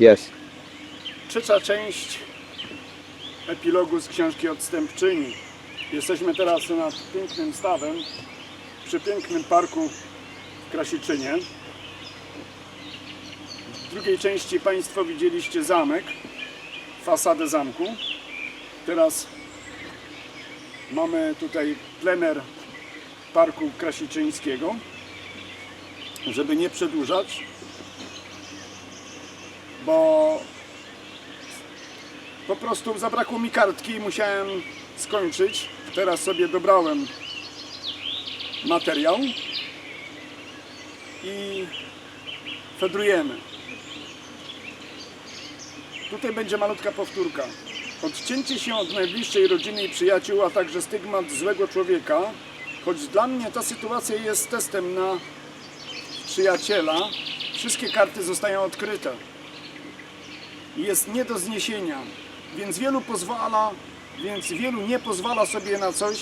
Jest. Trzecia część epilogu z książki Odstępczyni. Jesteśmy teraz nad pięknym stawem, przy pięknym parku w Krasiczynie. W drugiej części Państwo widzieliście zamek, fasadę zamku. Teraz mamy tutaj plener parku krasiczyńskiego. Żeby nie przedłużać, bo po prostu zabrakło mi kartki i musiałem skończyć. Teraz sobie dobrałem materiał i fedrujemy. Tutaj będzie malutka powtórka. Odcięcie się od najbliższej rodziny i przyjaciół, a także stygmat złego człowieka, choć dla mnie ta sytuacja jest testem na przyjaciela, wszystkie karty zostają odkryte jest nie do zniesienia, więc wielu pozwala, więc wielu nie pozwala sobie na coś,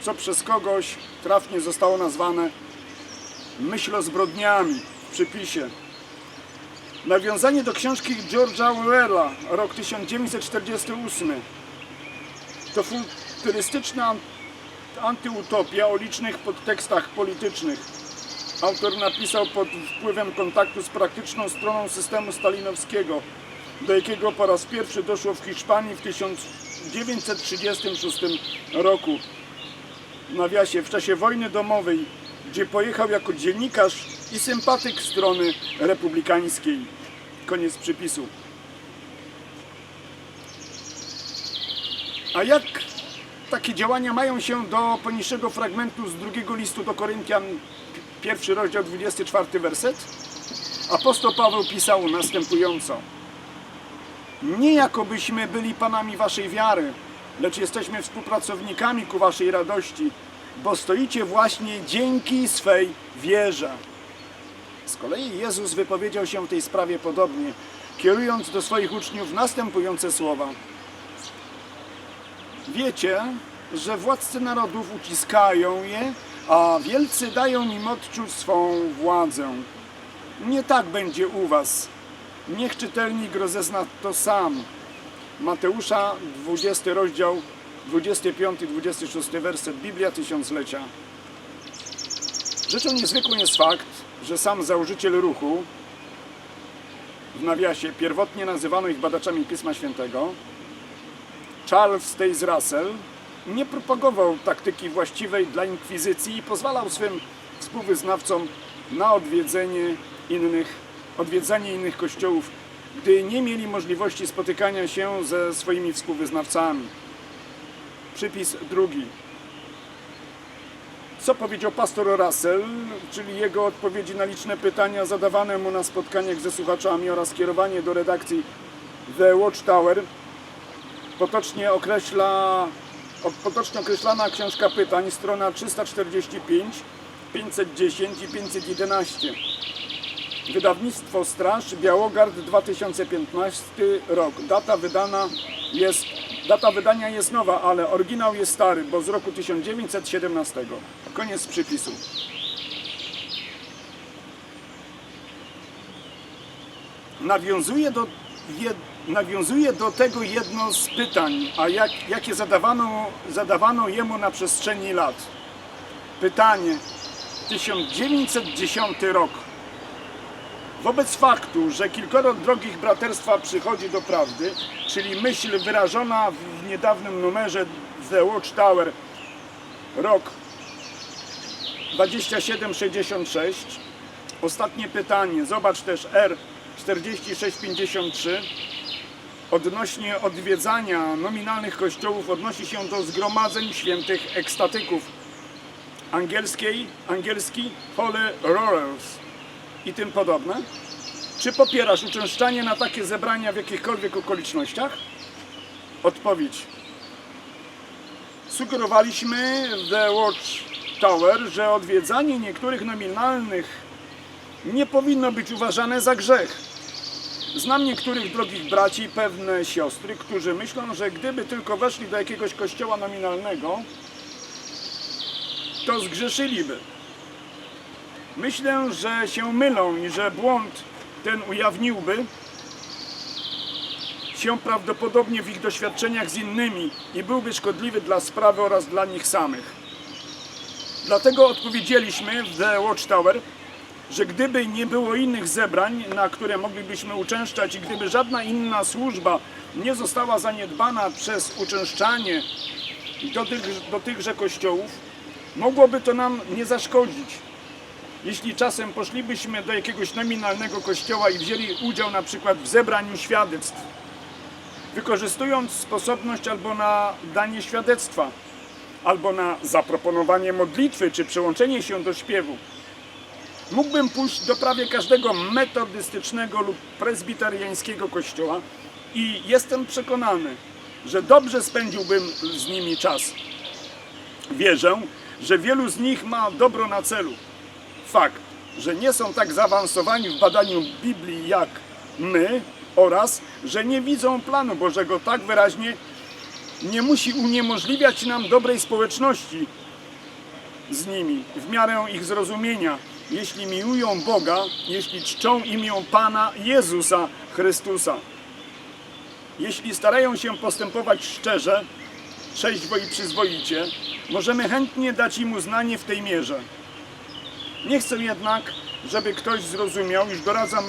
co przez kogoś trafnie zostało nazwane myślozbrodniami w przypisie. Nawiązanie do książki George'a Orwella, rok 1948. To futurystyczna an- antyutopia o licznych podtekstach politycznych. Autor napisał pod wpływem kontaktu z praktyczną stroną systemu stalinowskiego, do jakiego po raz pierwszy doszło w Hiszpanii w 1936 roku. W nawiasie, w czasie wojny domowej, gdzie pojechał jako dziennikarz i sympatyk strony republikańskiej. Koniec przypisu. A jak takie działania mają się do poniższego fragmentu z drugiego listu do Koryntian, pierwszy rozdział, 24 werset? Apostoł Paweł pisał następująco. Nie jakobyśmy byli panami waszej wiary, lecz jesteśmy współpracownikami ku waszej radości, bo stoicie właśnie dzięki swej wierze. Z kolei Jezus wypowiedział się w tej sprawie podobnie, kierując do swoich uczniów następujące słowa. Wiecie, że władcy narodów uciskają je, a wielcy dają im odczuć swą władzę. Nie tak będzie u was. Niech czytelnik rozezna to sam. Mateusza, 20 rozdział, 25-26 werset, Biblia Tysiąclecia. Rzeczą niezwykłą jest fakt, że sam założyciel ruchu, w nawiasie pierwotnie nazywano ich badaczami Pisma Świętego, Charles Taze Russell, nie propagował taktyki właściwej dla inkwizycji i pozwalał swym współwyznawcom na odwiedzenie innych, odwiedzanie innych kościołów, gdy nie mieli możliwości spotykania się ze swoimi współwyznawcami. Przypis drugi. Co powiedział pastor Russell, czyli jego odpowiedzi na liczne pytania zadawane mu na spotkaniach ze słuchaczami oraz kierowanie do redakcji The Watchtower, potocznie określa potocznie określana książka pytań, strona 345, 510 i 511. Wydawnictwo Straż, Białogard 2015 rok. Data wydana jest, data wydania jest nowa, ale oryginał jest stary, bo z roku 1917. Koniec przypisu. Nawiązuje do, jed, nawiązuje do tego jedno z pytań, a jak, jakie zadawano, zadawano jemu na przestrzeni lat. Pytanie 1910 rok. Wobec faktu, że kilkoro drogich braterstwa przychodzi do prawdy, czyli myśl wyrażona w niedawnym numerze The Watchtower, rok 2766. Ostatnie pytanie, zobacz też R 4653. Odnośnie odwiedzania nominalnych kościołów odnosi się do zgromadzeń świętych ekstatyków. Angielskiej, angielski Holy Rollers i tym podobne. Czy popierasz uczęszczanie na takie zebrania w jakichkolwiek okolicznościach? Odpowiedź. Sugerowaliśmy w The Watch Tower, że odwiedzanie niektórych nominalnych nie powinno być uważane za grzech. Znam niektórych drogich braci i pewne siostry, którzy myślą, że gdyby tylko weszli do jakiegoś kościoła nominalnego, to zgrzeszyliby. Myślę, że się mylą i że błąd ten ujawniłby się prawdopodobnie w ich doświadczeniach z innymi i byłby szkodliwy dla sprawy oraz dla nich samych. Dlatego odpowiedzieliśmy w The Watchtower, że gdyby nie było innych zebrań, na które moglibyśmy uczęszczać i gdyby żadna inna służba nie została zaniedbana przez uczęszczanie do, tych, do tychże kościołów, mogłoby to nam nie zaszkodzić. Jeśli czasem poszlibyśmy do jakiegoś nominalnego kościoła i wzięli udział na przykład w zebraniu świadectw, wykorzystując sposobność albo na danie świadectwa, albo na zaproponowanie modlitwy czy przyłączenie się do śpiewu, mógłbym pójść do prawie każdego metodystycznego lub prezbiteriańskiego kościoła i jestem przekonany, że dobrze spędziłbym z nimi czas. Wierzę, że wielu z nich ma dobro na celu. Fakt, że nie są tak zaawansowani w badaniu Biblii jak my oraz, że nie widzą planu Bożego tak wyraźnie, nie musi uniemożliwiać nam dobrej społeczności z nimi w miarę ich zrozumienia, jeśli miłują Boga, jeśli czczą imię Pana Jezusa Chrystusa. Jeśli starają się postępować szczerze, trzeźwo i przyzwoicie, możemy chętnie dać im uznanie w tej mierze. Nie chcę jednak, żeby ktoś zrozumiał, iż doradzam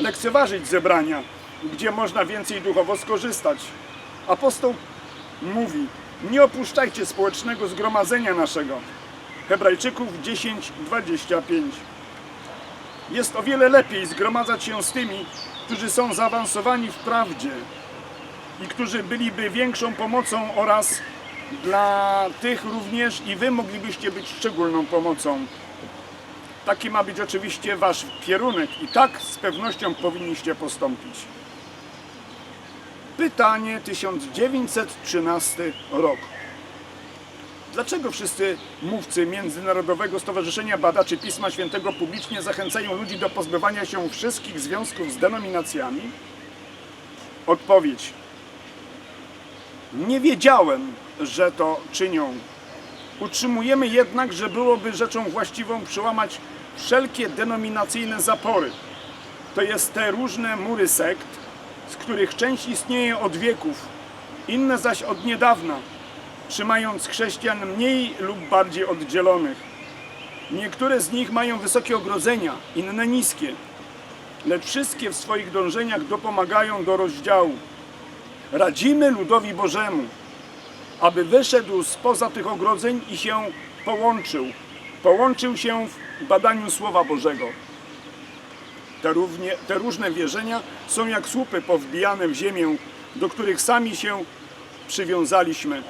lekceważyć zebrania, gdzie można więcej duchowo skorzystać. Apostoł mówi, nie opuszczajcie społecznego zgromadzenia naszego. Hebrajczyków 10:25. Jest o wiele lepiej zgromadzać się z tymi, którzy są zaawansowani w prawdzie i którzy byliby większą pomocą oraz dla tych również i wy moglibyście być szczególną pomocą. Taki ma być oczywiście wasz kierunek i tak z pewnością powinniście postąpić. Pytanie 1913 rok. Dlaczego wszyscy mówcy Międzynarodowego Stowarzyszenia Badaczy Pisma Świętego publicznie zachęcają ludzi do pozbywania się wszystkich związków z denominacjami? Odpowiedź. Nie wiedziałem, że to czynią. Utrzymujemy jednak, że byłoby rzeczą właściwą przełamać wszelkie denominacyjne zapory. To jest te różne mury sekt, z których część istnieje od wieków, inne zaś od niedawna, trzymając chrześcijan mniej lub bardziej oddzielonych. Niektóre z nich mają wysokie ogrodzenia, inne niskie, lecz wszystkie w swoich dążeniach dopomagają do rozdziału. Radzimy ludowi Bożemu, aby wyszedł spoza tych ogrodzeń i się połączył. Połączył się w badaniu Słowa Bożego. Te, równie, te różne wierzenia są jak słupy powbijane w ziemię, do których sami się przywiązaliśmy.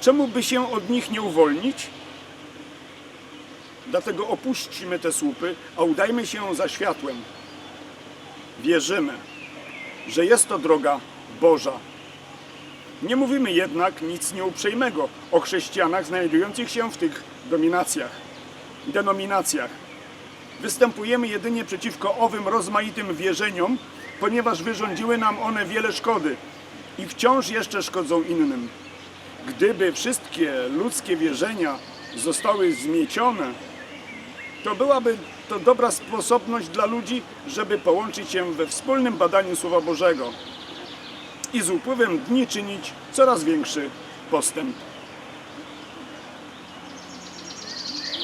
Czemu by się od nich nie uwolnić? Dlatego opuśćmy te słupy, a udajmy się za światłem. Wierzymy, że jest to droga Boża. Nie mówimy jednak nic nieuprzejmego o chrześcijanach znajdujących się w tych dominacjach, denominacjach. Występujemy jedynie przeciwko owym rozmaitym wierzeniom, ponieważ wyrządziły nam one wiele szkody i wciąż jeszcze szkodzą innym. Gdyby wszystkie ludzkie wierzenia zostały zmiecione, to byłaby to dobra sposobność dla ludzi, żeby połączyć się we wspólnym badaniu Słowa Bożego i z upływem dni czynić coraz większy postęp.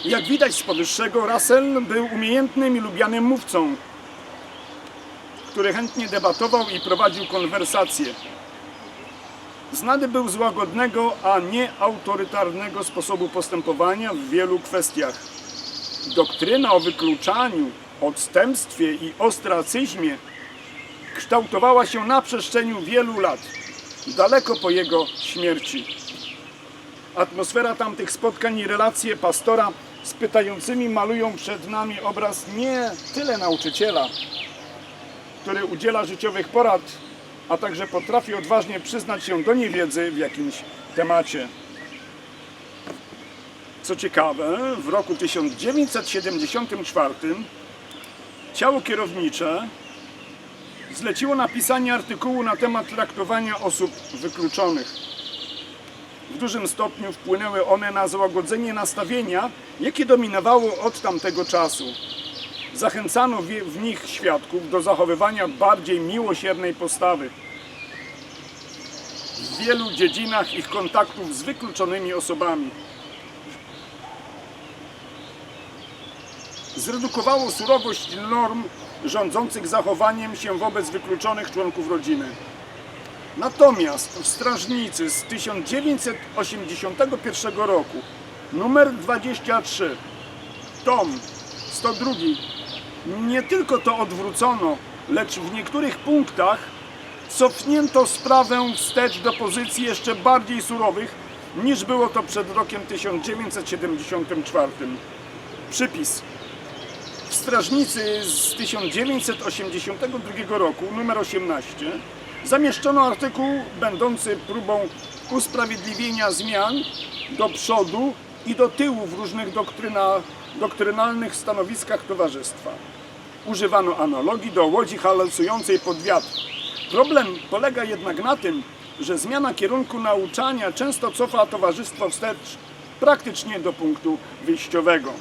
Jak widać z powyższego, Russell był umiejętnym i lubianym mówcą, który chętnie debatował i prowadził konwersacje. Znany był z łagodnego, a nie autorytarnego sposobu postępowania w wielu kwestiach. Doktryna o wykluczaniu, odstępstwie i ostracyzmie kształtowała się na przestrzeni wielu lat, daleko po jego śmierci. Atmosfera tamtych spotkań i relacje pastora z pytającymi malują przed nami obraz nie tyle nauczyciela, który udziela życiowych porad, a także potrafi odważnie przyznać się do niewiedzy w jakimś temacie. Co ciekawe, w roku 1974 ciało kierownicze zleciło napisanie artykułu na temat traktowania osób wykluczonych. W dużym stopniu wpłynęły one na złagodzenie nastawienia, jakie dominowało od tamtego czasu. Zachęcano w nich świadków do zachowywania bardziej miłosiernej postawy. w wielu dziedzinach ich kontaktów z wykluczonymi osobami. Zredukowało surowość norm rządzących zachowaniem się wobec wykluczonych członków rodziny. Natomiast w Strażnicy z 1981 roku, numer 23, tom 102, nie tylko to odwrócono, lecz w niektórych punktach cofnięto sprawę wstecz do pozycji jeszcze bardziej surowych niż było to przed rokiem 1974. Przypis. W Strażnicy z 1982 roku, numer 18, zamieszczono artykuł będący próbą usprawiedliwienia zmian do przodu i do tyłu w różnych doktryna, doktrynalnych stanowiskach towarzystwa. Używano analogii do łodzi halusującej pod wiatr. Problem polega jednak na tym, że zmiana kierunku nauczania często cofa towarzystwo wstecz praktycznie do punktu wyjściowego.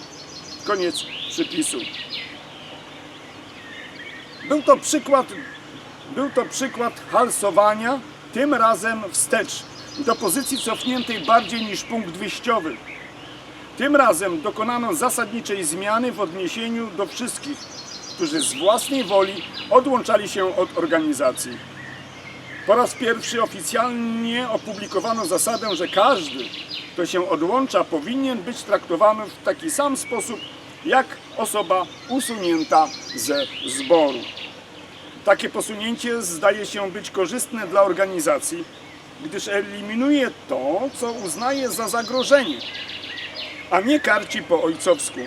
Koniec przypisu. Był to przykład, był to przykład halsowania, tym razem wstecz, do pozycji cofniętej bardziej niż punkt wyjściowy. Tym razem dokonano zasadniczej zmiany w odniesieniu do wszystkich, którzy z własnej woli odłączali się od organizacji. Po raz pierwszy oficjalnie opublikowano zasadę, że każdy, kto się odłącza, powinien być traktowany w taki sam sposób jak osoba usunięta ze zboru. Takie posunięcie zdaje się być korzystne dla organizacji, gdyż eliminuje to, co uznaje za zagrożenie, a nie karci po ojcowsku.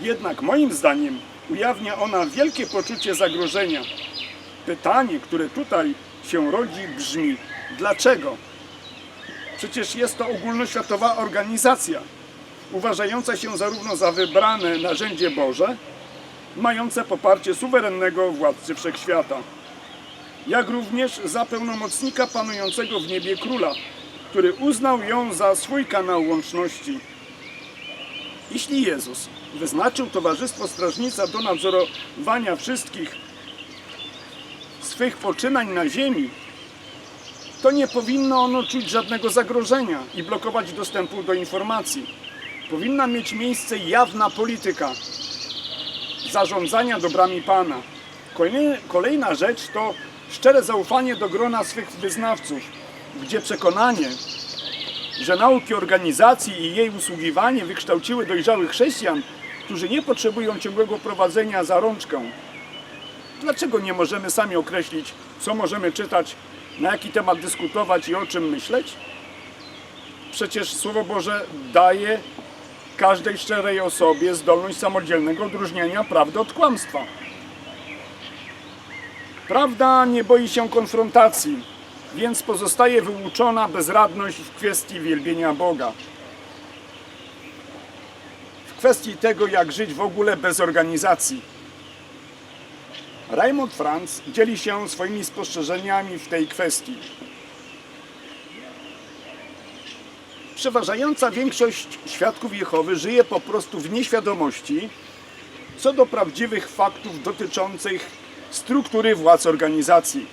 Jednak moim zdaniem ujawnia ona wielkie poczucie zagrożenia. Pytanie, które tutaj się rodzi, brzmi: dlaczego? Przecież jest to ogólnoświatowa organizacja, uważająca się zarówno za wybrane narzędzie Boże, mające poparcie suwerennego władcy wszechświata, jak również za pełnomocnika panującego w niebie króla, który uznał ją za swój kanał łączności. Jeśli Jezus wyznaczył Towarzystwo Strażnica do nadzorowania wszystkich swych poczynań na ziemi, to nie powinno ono czuć żadnego zagrożenia i blokować dostępu do informacji. Powinna mieć miejsce jawna polityka zarządzania dobrami Pana. Kolejna rzecz to szczere zaufanie do grona swych wyznawców, gdzie przekonanie, że nauki organizacji i jej usługiwanie wykształciły dojrzałych chrześcijan, którzy nie potrzebują ciągłego prowadzenia za rączkę. Dlaczego nie możemy sami określić, co możemy czytać, na jaki temat dyskutować i o czym myśleć? Przecież Słowo Boże daje każdej szczerej osobie zdolność samodzielnego odróżniania prawdy od kłamstwa. Prawda nie boi się konfrontacji, więc pozostaje wyuczona bezradność w kwestii wielbienia Boga. W kwestii tego, jak żyć w ogóle bez organizacji. Raymond Franz dzieli się swoimi spostrzeżeniami w tej kwestii. Przeważająca większość świadków Jehowy żyje po prostu w nieświadomości co do prawdziwych faktów dotyczących struktury władz organizacji.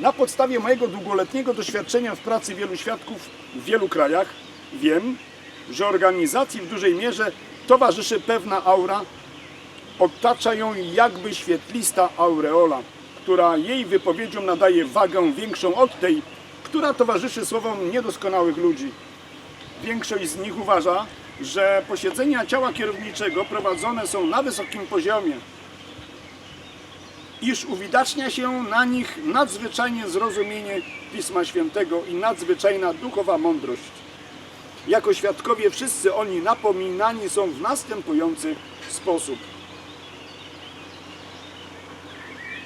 Na podstawie mojego długoletniego doświadczenia w pracy wielu świadków w wielu krajach wiem, że organizacji w dużej mierze towarzyszy pewna aura, otacza ją jakby świetlista aureola, która jej wypowiedziom nadaje wagę większą od tej, która towarzyszy słowom niedoskonałych ludzi. Większość z nich uważa, że posiedzenia ciała kierowniczego prowadzone są na wysokim poziomie, iż uwidacznia się na nich nadzwyczajnie zrozumienie Pisma Świętego i nadzwyczajna duchowa mądrość. Jako świadkowie wszyscy oni napominani są w następujący sposób.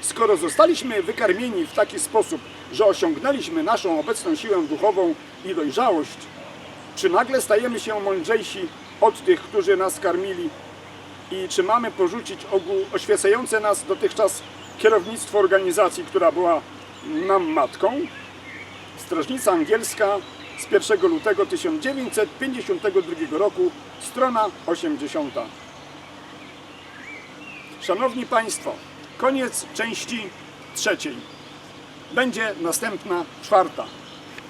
Skoro zostaliśmy wykarmieni w taki sposób, że osiągnęliśmy naszą obecną siłę duchową i dojrzałość, czy nagle stajemy się mądrzejsi od tych, którzy nas karmili? I czy mamy porzucić ogół oświecające nas dotychczas kierownictwo organizacji, która była nam matką? Strażnica Angielska z 1 lutego 1952 roku, strona 80. Szanowni Państwo, koniec części trzeciej. Będzie następna czwarta.